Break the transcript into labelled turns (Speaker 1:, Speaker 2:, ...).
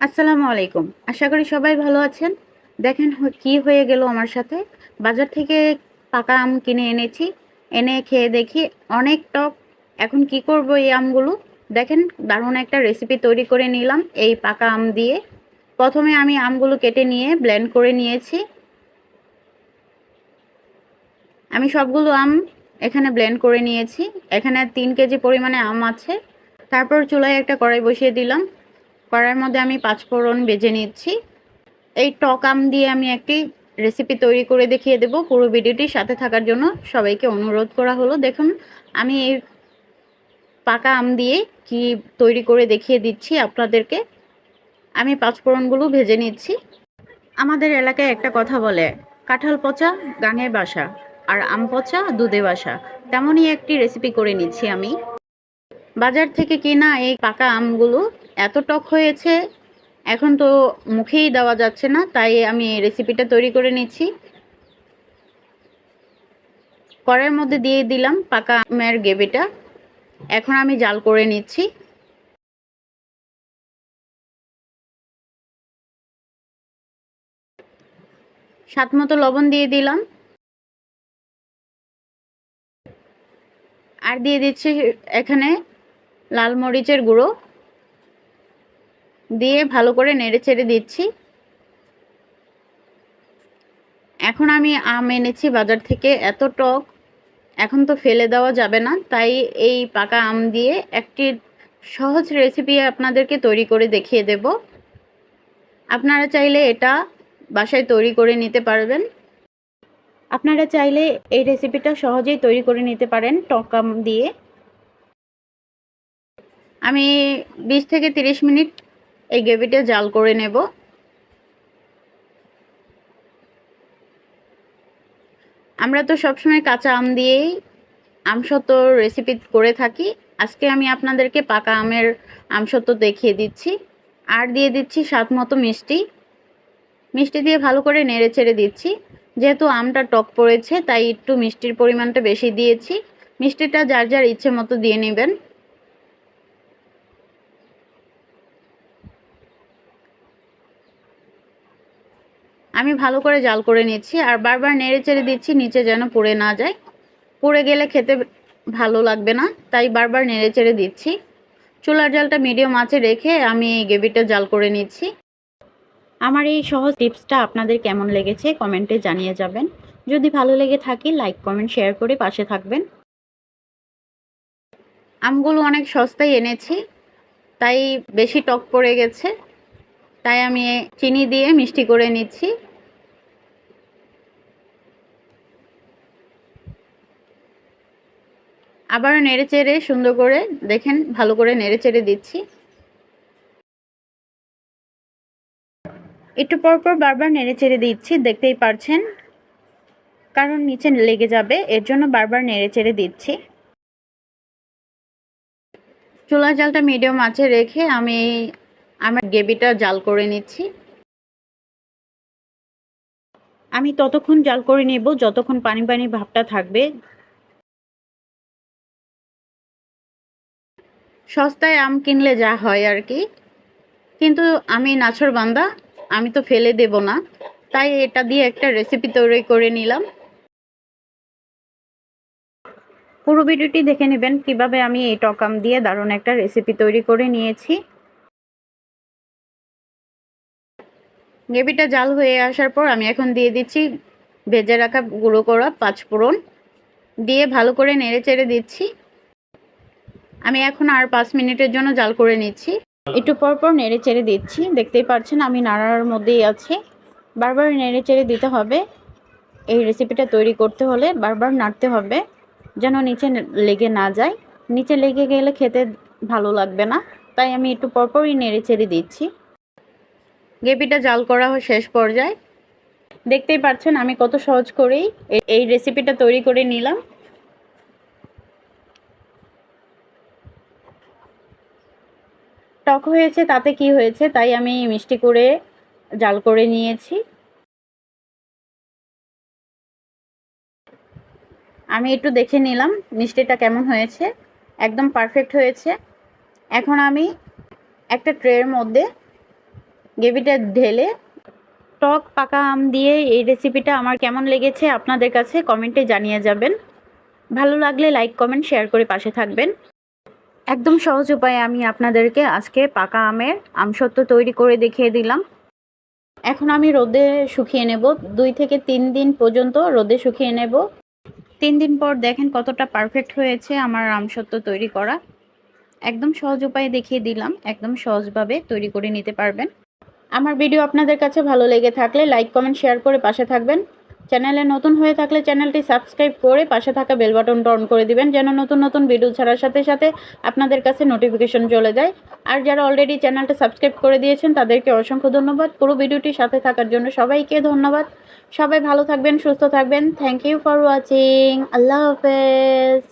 Speaker 1: আসসালামু আলাইকুম। আশা করি সবাই ভালো আছেন। দেখেন কি হয়ে গেল আমার সাথে। বাজার থেকে পাকা আম কিনে এনেছি। এনে খেয়ে দেখি অনেক টক। এখন কি করব এই আমগুলো? দেখেন দারুণ একটা রেসিপি তৈরি করে নিলাম এই পাকা আম দিয়ে। প্রথমে আমি আমগুলো কেটে নিয়ে ব্লেন্ড করে নিয়েছি। আমি সবগুলো আম এখানে ব্লেন্ড করে নিয়েছি। এখানে তিন কেজি পরিমাণে আম আছে। তারপর চুলায় একটা কড়াই বসিয়ে দিলাম। কড়াইয়ের মধ্যে আমি পাঁচফোড়ন বেজে নিচ্ছি। এই টক আম দিয়ে আমি একটি রেসিপি তৈরি করে দেখিয়ে দেব। পুরো ভিডিওটির সাথে থাকার জন্য সবাইকে অনুরোধ করা হলো। দেখুন, আমি এই পাকা আম দিয়ে কি তৈরি করে দেখিয়ে দিচ্ছি আপনাদেরকে। আমি পাঁচফোড়নগুলো ভেজে নিচ্ছি। আমাদের এলাকায় একটা কথা বলে, কাঁঠাল পচা গাঙে বাসা, আর আম পচা দুধে বাসা। তেমনই একটি রেসিপি করে নিচ্ছি আমি। বাজার থেকে কিনা এই পাকা আমগুলো এত টক হয়েছে, এখন তো মুখেই দেওয়া যাচ্ছে না, তাই আমি রেসিপিটা তৈরি করে নিচ্ছি। কড়াইয়ের মধ্যে দিয়ে দিলাম পাকা আমের গ্রেভিটা। এখন আমি জাল করে নিচ্ছি। স্বাদ মতো লবণ দিয়ে দিলাম। আর দিয়ে দিচ্ছি এখানে লাল মরিচের গুঁড়ো। দিয়ে ভালো করে নেড়ে চেড়ে দিচ্ছি। এখন আমি আম এনেছি বাজার থেকে, এত টক, এখন তো ফেলে দেওয়া যাবে না, তাই এই পাকা আম দিয়ে একটি সহজ রেসিপি আপনাদেরকে তৈরি করে দেখিয়ে দেব। আপনারা চাইলে এটা বাসায় তৈরি করে নিতে পারবেন। আপনারা চাইলে এই রেসিপিটা সহজেই তৈরি করে নিতে পারেন টক আম দিয়ে। আমি বিশ থেকে তিরিশ মিনিট এই গ্রেভিটা জাল করে নেব। আমরা তো সবসময় কাঁচা আম দিয়েই আমসত্ব রেসিপি করে থাকি। আজকে আমি আপনাদেরকে পাকা আমের আমসত্ব দেখিয়ে দিচ্ছি। আর দিয়ে দিচ্ছি স্বাদ মতো মিষ্টি। মিষ্টি দিয়ে ভালো করে নেড়ে চেড়ে দিচ্ছি। যেহেতু আমটা টক পড়েছে, তাই একটু মিষ্টির পরিমাণটা বেশি দিয়েছি। মিষ্টিটা যার যার ইচ্ছে মতো দিয়ে নেবেন। আমি ভালো করে জাল করে নিচ্ছি আর বারবার নেড়ে চেড়ে দিচ্ছি, নিচে যেন পুড়ে না যায়। পুড়ে গেলে খেতে ভালো লাগবে না, তাই বারবার নেড়ে চেড়ে দিচ্ছি। চুলার জালটা মিডিয়াম আঁচে রেখে আমি এই গ্রেভিটা জাল করে নিচ্ছি। আমার এই সহজ টিপসটা আপনাদের কেমন লেগেছে কমেন্টে জানিয়ে যাবেন। যদি ভালো লেগে থাকে, লাইক, কমেন্ট, শেয়ার করে পাশে থাকবেন। আমগুলো অনেক সস্তায় এনেছি, তাই বেশি টক পড়ে গেছে, তাই আমি চিনি দিয়ে মিষ্টি করে নিচ্ছি। আবার নেড়ে চেড়ে সুন্দর করে দেখেন, ভালো করে নেড়ে চেড়ে দিচ্ছি। একটু পর পর বারবার নেড়ে চেড়ে দিচ্ছি, দেখতেই পারছেন? কারণ নিচে লেগে যাবে, এর জন্য বারবার নেড়ে চেড়ে দিচ্ছি। চুলা জালটা মিডিয়াম আঁচে রেখে আমি আমার গ্রেভিটা জাল করে নিচ্ছি। আমি ততক্ষণ জাল করে নেব, যতক্ষণ পানি পানি ভাবটা থাকবে। সস্তায় আম কিনলে যা হয় আর কি। কিন্তু আমি নাছর বান্দা, আমি তো ফেলে দেব না। তাই এটা দিয়ে একটা রেসিপি তৈরি করে নিলাম। পুরো ভিডিওটি দেখে নেবেন কীভাবে আমি এই টকাম দিয়ে দারুণ একটা রেসিপি তৈরি করে নিয়েছি। গ্রেভিটা জাল হয়ে আসার পর আমি এখন দিয়ে দিচ্ছি ভেজে রাখা গুঁড়ো করা পাঁচফোড়ন। দিয়ে ভালো করে নেড়ে চেড়ে দিচ্ছি। আমি এখন আর পাঁচ মিনিটের জন্য জাল করে নিচ্ছি। একটু পর পর নেড়ে চেড়ে দিচ্ছি। দেখতেই পাচ্ছেন আমি নাড়ার মধ্যেই আছি। বারবার নেড়ে চেড়ে দিতে হবে। এই রেসিপিটা তৈরি করতে হলে বারবার নাড়তে হবে, যেন নিচে লেগে না যায়। নিচে লেগে গেলে খেতে ভালো লাগবে না, তাই আমি একটু পরপরই নেড়ে চেড়ে দিচ্ছি। গ্রেভিটা জাল করা শেষ পর্যায়ে। দেখতেই পাচ্ছেন আমি কত সহজ করেই এই রেসিপিটা তৈরি করে নিলাম। টক হয়েছে, তাতে কি হয়েছে তাই আমি মিষ্টি করে জাল করে নিয়েছি। আমি একটু দেখে নিলাম মিষ্টিটা কেমন হয়েছে, একদম পারফেক্ট হয়েছে। এখন আমি একটা ট্রের মধ্যে গ্রেভিটা ঢেলে টক পাকা আম দিয়ে এই রেসিপিটা আমার কেমন লেগেছে আপনাদের কাছে কমেন্টে জানিয়ে যাবেন। ভালো লাগলে লাইক কমেন্ট শেয়ার করে পাশে থাকবেন। একদম সহজ উপায়ে আমি আপনাদেরকে আজকে পাকা আমের আমসত্ত্ব তৈরি করে দেখিয়ে দিলাম। এখন আমি রোদে শুকিয়ে নেব। দুই থেকে তিন দিন পর্যন্ত রোদে শুকিয়ে নেব। তিন দিন পর দেখেন কতটা পারফেক্ট হয়েছে আমার আমসত্ত্ব তৈরি করা। একদম সহজ উপায়ে দেখিয়ে দিলাম। একদম সহজভাবে তৈরি করে নিতে পারবেন। আমার ভিডিও আপনাদের কাছে ভালো লেগে থাকলে লাইক, কমেন্ট, শেয়ার করে পাশে থাকবেন। চ্যানেলে নতুন হয়ে থাকলে চ্যানেলটি সাবস্ক্রাইব করে পাশে থাকা বেল বাটনটা অন করে দিবেন, যেন নতুন নতুন ভিডিও ছাড়ার সাথে সাথে আপনাদের কাছে নোটিফিকেশন চলে যায়। আর যারা অলরেডি চ্যানেলটা সাবস্ক্রাইব করে দিয়েছেন, তাদেরকে অসংখ্য ধন্যবাদ। পুরো ভিডিওটি সাথে থাকার জন্য সবাইকে ধন্যবাদ। সবাই ভালো থাকবেন, সুস্থ থাকবেন। থ্যাংক ইউ ফর ওয়াচিং আল্লাহ হাফেজ।